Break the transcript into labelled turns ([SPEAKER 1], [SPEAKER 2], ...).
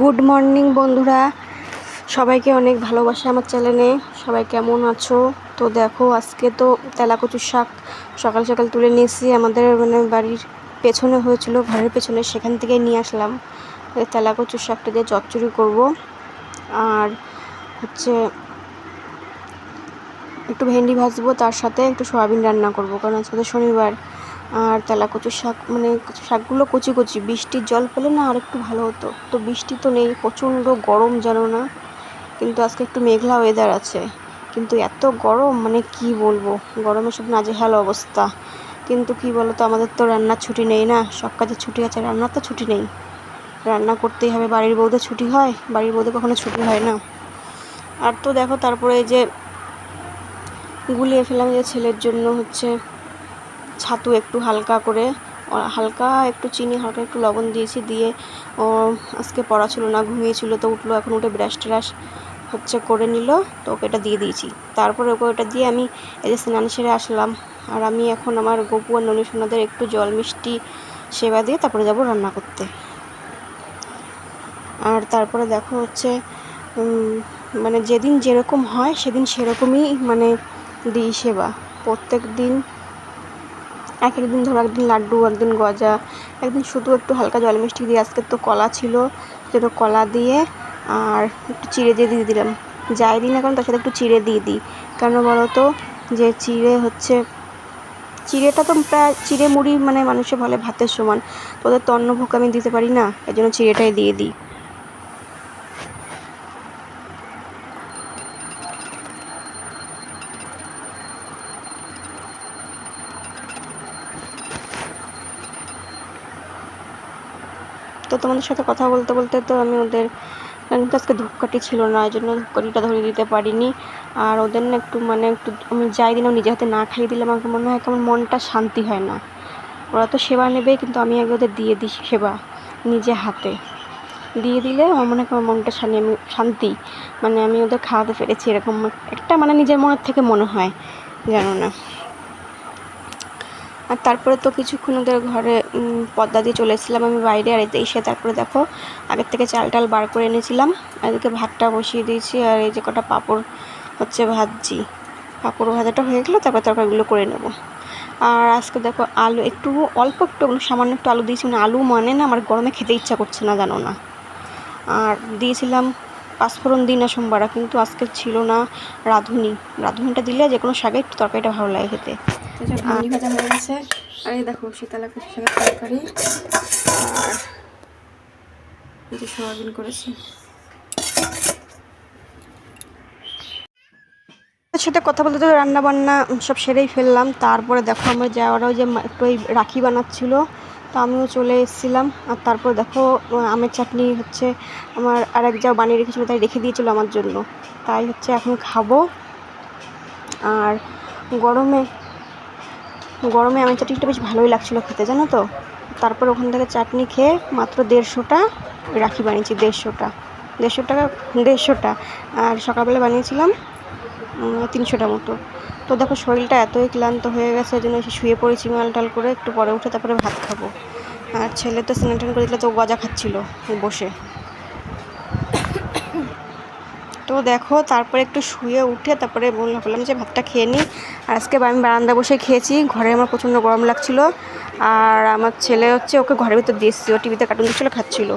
[SPEAKER 1] Good morning বন্ধুরা। সবাইকে অনেক ভালোবাসা আমার চ্যানেলে। সবাই কেমন আছো? তো দেখো, আজকে তো তেলাকচুর শাক সকাল সকাল তুলে নিয়েছি। আমাদের মানে বাড়ির পেছনে হয়েছিল, ঘরের পেছনে। সেখান থেকে নিয়ে আসলাম। তেলাকচুর শাকটা দিয়ে চচ্চড়ি করব। আর হচ্ছে একটু ভেন্ডি ভাজবো, তার সাথে একটু সয়াবিন রান্না করব। কারণ আজকে তো শনিবার। আর তেলা কচুর শাক মানে শাকগুলো কচি কচি। বৃষ্টির জল পেলে না আর একটু ভালো হতো। তো বৃষ্টি তো নেই, প্রচণ্ড গরম জানো না? কিন্তু আজকে একটু মেঘলা ওয়েদার আছে। কিন্তু এত গরম মানে কি বলব? গরমে সব নাজেহাল অবস্থা। কিন্তু কি বলতো, আমাদের তো রান্নার ছুটি নেই না? সব কাজের ছুটি আছে, রান্নার তো ছুটি নেই। রান্না করতেই হবে, বাড়ির বউদের ছুটি হয়? বাড়ির বউদের কখনো ছুটি হয় না? আর তো দেখো, তারপরে যে গুলিয়ে ফেলাম যে ছেলের জন্য হচ্ছে ছাতু একটু হালকা করে হালকা একটু চিনি, হালকা একটু লবণ দিয়েছি, দিয়ে ও আজকে পড়া ছিল না ঘুমিয়েছিল তো উঠল, এখন উঠে ব্রাশ ট্রাশ হচ্ছে করে নিল, তো ওকে এটা দিয়ে দিয়েছি। তারপরে ওকে ওটা দিয়ে আমি এই যে স্নান সেরে আসলাম, আর আমি এখন আমার গপু আর ননী সোনাদের একটু জল মিষ্টি সেবা দিয়ে তারপরে যাব রান্না করতে। আর তারপরে দেখো হচ্ছে মানে যেদিন যেরকম হয়, সেদিন সেরকমই মানে দিই সেবা। প্রত্যেক দিন এক একদিন ধরো একদিন লাড্ডু, একদিন গজা, একদিন শুধু একটু হালকা জল মিষ্টি দিয়ে, আজকে তো কলা ছিল সেটা কলা দিয়ে আর একটু চিড়ে দিয়ে দিয়ে দিলাম। যাই দিই না কারণ তার সাথে একটু চিড়ে দিয়ে দিই। কেন বলো তো, যে চিড়ে হচ্ছে, চিড়েটা তো প্রায় চিড়ে মুড়ি মানে মানুষে বলে ভাতের সমান। তো ওদের তো অন্নভোগ আমি দিতে পারি না এই জন্য চিড়েটাই দিয়ে দিই। তো তোমাদের সাথে কথা বলতে বলতে তো আমি ওদের কিন্তু আজকে ধূপকাঠি ছিল না, এই জন্য ধূপকাঠিটা ধরিয়ে দিতে পারিনি। আর ওদের না একটু মানে একটু আমি যাই দিলাম, নিজে হাতে না খাইয়ে দিলে আমাকে মনে হয় কেমন মনটা শান্তি হয় না। ওরা তো সেবা নেবে, কিন্তু আমি আগে ওদের দিয়ে দিই সেবা নিজে হাতে। দিয়ে দিলে আমার মনে হয় আমার মনটা শানি আমি শান্তি। মানে আমি ওদের খাওয়াতে পেরেছি, এরকম একটা মানে নিজের মনের থেকে মনে হয়, জানো না। আর তারপরে তো কিছুক্ষণ ওদের ঘরে পর্দা দিয়ে চলে এসেছিলাম আমি বাইরে, আর এতে এসে তারপরে দেখো, আগের থেকে চাল টাল বার করে এনেছিলাম এদিকে ভাতটা বসিয়ে দিয়েছি, আর এই যে কটা পাঁপড় হচ্ছে ভাজছি। পাঁপড় ভাজাটা হয়ে গেলে তারপর তরকারিগুলো করে নেব। আর আজকে দেখো আলু, একটু অল্প একটু সামান্য একটু আলু দিয়েছি মানে আলু মানে না, আমার গরমে খেতে ইচ্ছা করছে না, জানো না। আর দিয়েছিলাম পাঁচফোড়ন দিই না সোমবারা, কিন্তু আজকে ছিল না রাঁধুনি। রাঁধুনিটা দিলে যে কোনো শাকে একটু তরকারিটা ভালো লাগে খেতে। দেখো তরকারি। সাথে কথা বলতে রান্না বান্না সব সেরেই ফেললাম। তারপরে দেখো আমার যাওয়ারাও যে একটু ওই রাখি বানাচ্ছিল। তো আমিও চলে এসেছিলাম। আর তারপর দেখো আমের চাটনি হচ্ছে আমার আর এক যা বানিয়ে রেখেছিলো, তাই রেখে দিয়েছিলো আমার জন্য। তাই হচ্ছে এখন খাব। আর গরমে গরমে আমের চাটনিটা বেশ ভালোই লাগছিল খেতে, জানো তো? তারপর ওখান থেকে চাটনি খেয়ে মাত্র দেড়শোটা রাখি বানিয়েছি, দেড়শোটা। দেড়শো টাকা দেড়শোটা। আর সকালবেলা বানিয়েছিলাম তিনশোটা মতো। তো দেখো শরীরটা এতই ক্লান্ত হয়ে গেছে জন্য শুয়ে পড়েছি মাল টাল করে, একটু পরে উঠে তারপরে ভাত খাব। আর ছেলে তো স্নান টান করে দিলে তো গজা খাচ্ছিলো বসে। তো দেখো, তারপরে একটু শুয়ে উঠে তারপরে বললাম যে ভাতটা খেয়ে নিই। আর আজকে আমি বারান্দা বসে খেয়েছি। ঘরে আমার প্রচণ্ড গরম লাগছিল। আর আমার ছেলে হচ্ছে ওকে ঘরের ভিতর দিয়েছি ও টিভিতে কার্টুন দিচ্ছিল খাচ্ছিলো।